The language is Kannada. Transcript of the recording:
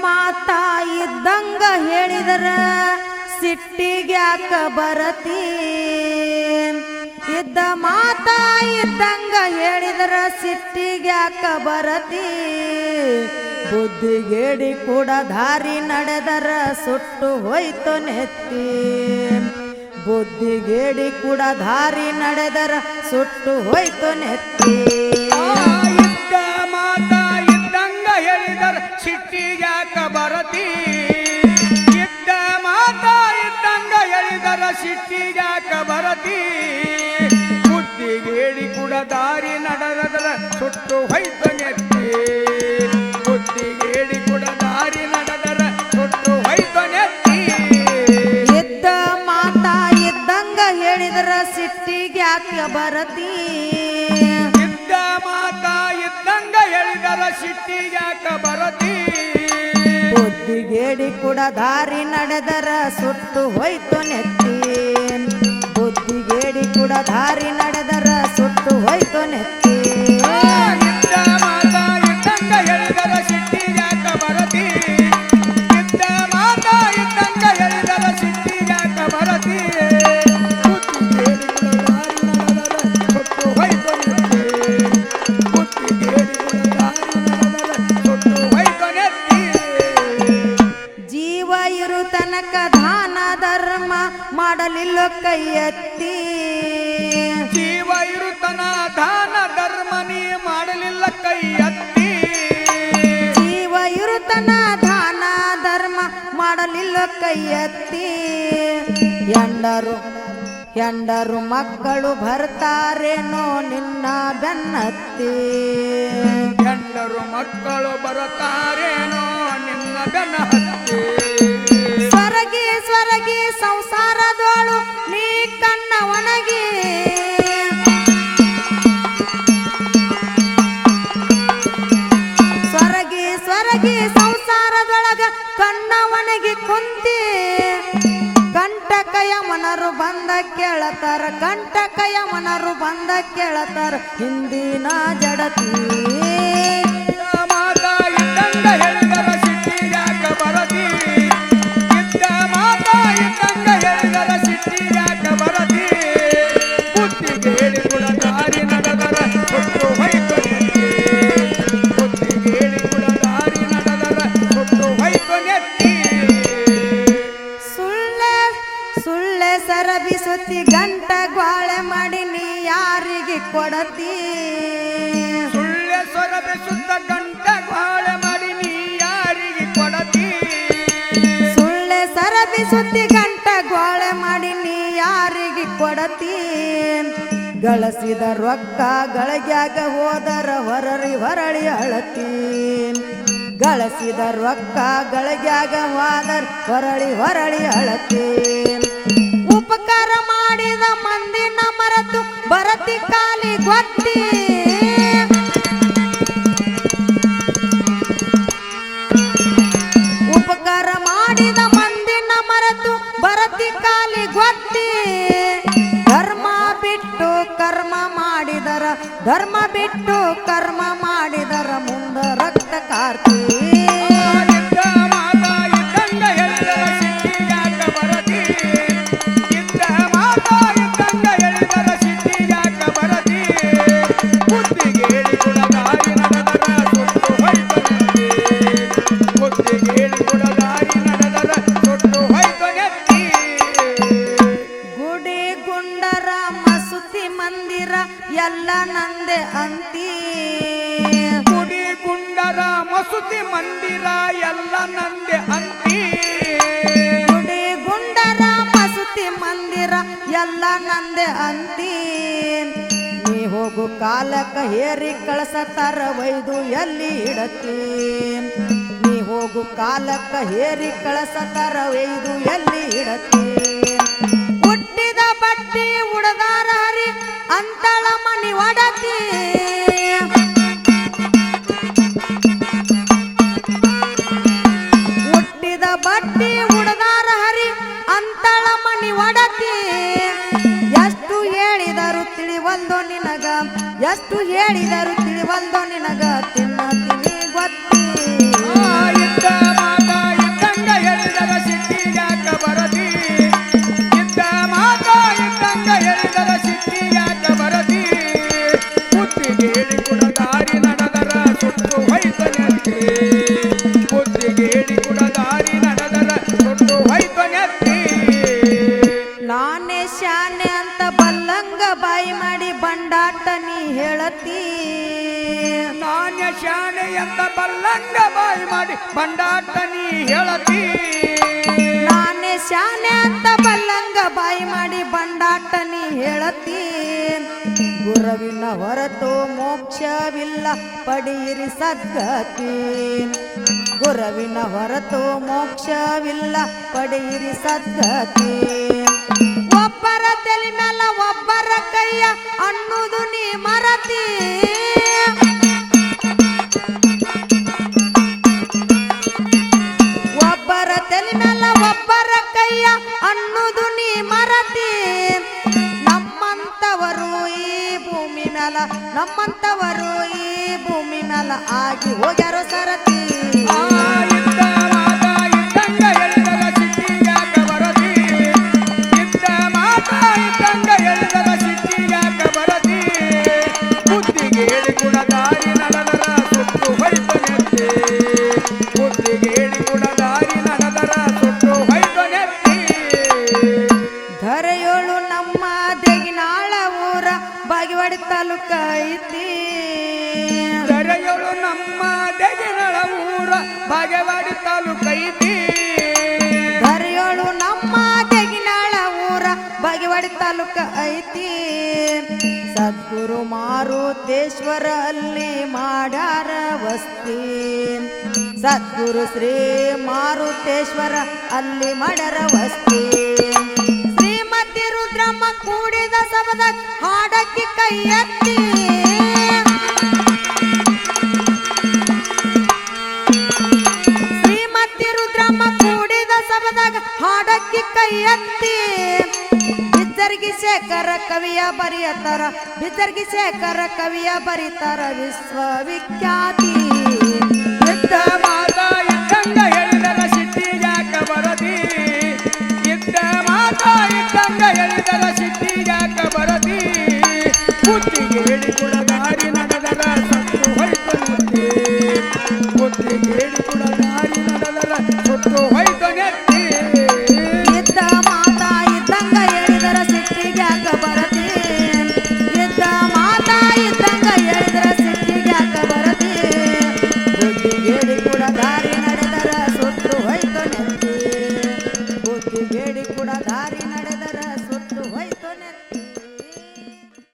ಮಾತಾ ಇದ್ದಂಗ ಹೇಳಿದರ ಸಿಟ್ಟಿಗ್ಯಾಕ ಬರತಿ ಇದ್ದ ಮಾತಾ ಇದ್ದಂಗ ಹೇಳಿದರ ಸಿಟ್ಟಿಗ್ಯಾಕ ಬರತಿ ಬುದ್ಧಿಗೇಡಿ ಕೂಡ ದಾರಿ ನಡೆದರ, ಸುಟ್ಟು ಹೋಯ್ತು ನೆತ್ತಿ ಬುದ್ಧಿಗೇಡಿ ಕೂಡ ದಾರಿ ನಡೆದರ, ಸುಟ್ಟು ಹೋಯ್ತು ನೆತ್ತಿ ಬುದ್ಧಿಗೇಡಿ ಕೂಡ ದಾರಿ ನಡೆದರ ಸುಟ್ಟು ಹೋಯ್ತು ನೆತ್ತಿ. ಬುದ್ಧಿಗೇಡಿ ಕೂಡ ದಾರಿ ನಡೆದರ ಸುಟ್ಟು ಹೋಯ್ತು ನೆತ್ತಿ. ಮಾಡಲಿಲ್ಲ ಕೈಯತ್ತಿ. ಜೀವ ಇರುತನ ದಾನ ಧರ್ಮ ನೀ ಮಾಡಲಿಲ್ಲ ಕೈಯತ್ತಿ. ಜೀವ ಇರುತನ ದಾನ ಧರ್ಮ ಮಾಡಲಿಲ್ಲ ಕೈಯತ್ತಿ. ಎಂಡರು ಎಂಡರು ಮಕ್ಕಳು ಬರ್ತಾರೇನೋ ನಿನ್ನ ಬೆನ್ನತ್ತಿ. ಎಂಡರು ಮಕ್ಕಳು ಬರ್ತಾರೇನೋ ನಿನ್ನ ಬೆನ್ನತ್ತಿ. ಸ್ವರಗಿ ಸ್ವರಗಿ ಸಂಸಾರದೋಳು ಬಂದ ಕೇಳತಾರ ಕಂಟಕಯ ಯಮನರು ಬಂದ ಕೇಳತಾರ ಹಿಂದಿನ ಜಡತಿ ಸರಬಿ ಸುತ್ತಿ ಗಂಟ ಗೋಳೆ ಮಾಡಿ ನೀ ಯಾರಿಗೆ ಕೊಡತಿ ಗಳಿಸಿದ ರೊಕ್ಕ ಗಳಗ್ಯಾಗ ಹೋದರ ಹೊರರಿ ಹೊರಳಿ ಅಳತಿ ಗಳಿಸಿದ ರೊಕ್ಕ ಗಳಗ್ಯಾಗ ಹೋದರ ಹೊರಳಿ ಹೊರಳಿ ಅಳತಿ ಉಪಕಾರ ಮಾಡಿದ ಮಂದಿನ ಮರೆತು ಬರತಿ ಕಾಲಿ ಗೊತ್ತಿ ಕಾಲಿ ಗೊತ್ತಿ. ಧರ್ಮ ಬಿಟ್ಟು ಕರ್ಮ ಮಾಡಿದರ ಧರ್ಮ ಬಿಟ್ಟು ಕರ್ಮ ಮಾಡಿದರ ಮುಂದ ರಕ್ತ ಕಾರ್ತಿ. ಎಲ್ಲ ನಂದೆ ಅಂತಿ. ಗುಡಿ ಗುಂಡರ ಮಸೂತಿ ಮಂದಿರ ಎಲ್ಲ ನಂದೆ ಅಂತಿ. ಗುಡಿ ಗುಂಡರ ಮಸೂತಿ ಮಂದಿರ ಎಲ್ಲ ನಂದೆ ಅಂತಿ. ನೀ ಹೋಗು ಕಾಲಕ ಹೇರಿ ಕಳಸತಾರ ಒಯ್ದು ಎಲ್ಲಿ ಇಡತಿ. ನೀ ಹೋಗು ಕಾಲಕ ಹೇರಿ ಕಳಸತಾರ ಒಯ್ದು ಎಲ್ಲಿ ಇಡತಿ. ಎಷ್ಟು ಹೇಳಿದರು ತಿಳಿವಲ್ದೋ ನಿನಗ ಎಷ್ಟು ಹೇಳಿದರು ತಿಳಿವಲ್ದೋ ನಿನಗ. ಶಾಣೆ ಅಂತ ಬಲ್ಲಂಗ ಬಾಯಿ ಮಾಡಿ ಬಂಡಾಟ ನೀ ಹೇಳತಿ. ನಾನೇ ಶಾನೆ ಅಂತ ಬಲ್ಲಂಗ ಬಾಯಿ ಮಾಡಿ ಬಂಡಾಟ ನೀ ಹೇಳತಿ. ಗುರುವಿನ ಹೊರತು ಮೋಕ್ಷವಿಲ್ಲ, ಪಡೆಯಿರಿ ಸದ್ಗತಿ. ಗುರುವಿನ ಹೊರತು ಮೋಕ್ಷವಿಲ್ಲ, ಪಡೆಯಿರಿ ಸದ್ಗತಿ. ಒಬ್ಬರ ತಲೆ ಮೇಲೆ ಕೈಯ ಅನ್ನುದು ನೀ ಮರತಿ. ಒಬ್ಬರ ತಲೆ ಮೇಲೆ ಒಬ್ಬರ ಕೈಯ ಅನ್ನುದು ನೀ ಮರತಿ. ನಮ್ಮಂತವರು ಈ ಭೂಮಿ ಮೇಲ ನಮ್ಮಂತವರು ಈ ಭೂಮಿ ಮೇಲ ಆಗಿ ಹೋಗ್ಯಾರೋ ಸರತಿ. ಬಾಗೇವಾಡಿ ತಾಲೂಕೈತಿ ಧರೆಯೋಳು ನಮ್ಮ ತೆಗಿನಾಳ ಊರ ಬಾಗೇವಾಡಿ ತಾಲೂಕ ಐತಿ. ಸದ್ಗುರು ಮಾರುತೇಶ್ವರ ಅಲ್ಲಿ ಮಾಡಾರ ವಸ್ತಿ. ಸದ್ಗುರು ಶ್ರೀ ಮಾರುತೇಶ್ವರ ಅಲ್ಲಿ ಮಾಡರ ವಸ್ತಿ. ಶ್ರೀಮತಿ ರುದ್ರಮ್ಮ ಕೂಡಿದ ಸಬದ ಹಾಡಕ್ಕೆ ಕೈ ಎತ್ತಿ. ಹಾಡಕ್ಕೆ ಹಾಡಕ್ಕಿ ಕೈ ಎತ್ತಿ ಬಿದ್ದರ್ಗಿ ಶೇಖರ ಕವಿಯ ಬರೆಯತಾರ ಬಿದ್ದರ್ಗಿ ಶೇಖರ ಕವಿಯ ಬರೀತಾರ ವಿಶ್ವವಿಖ್ಯಾತಿ.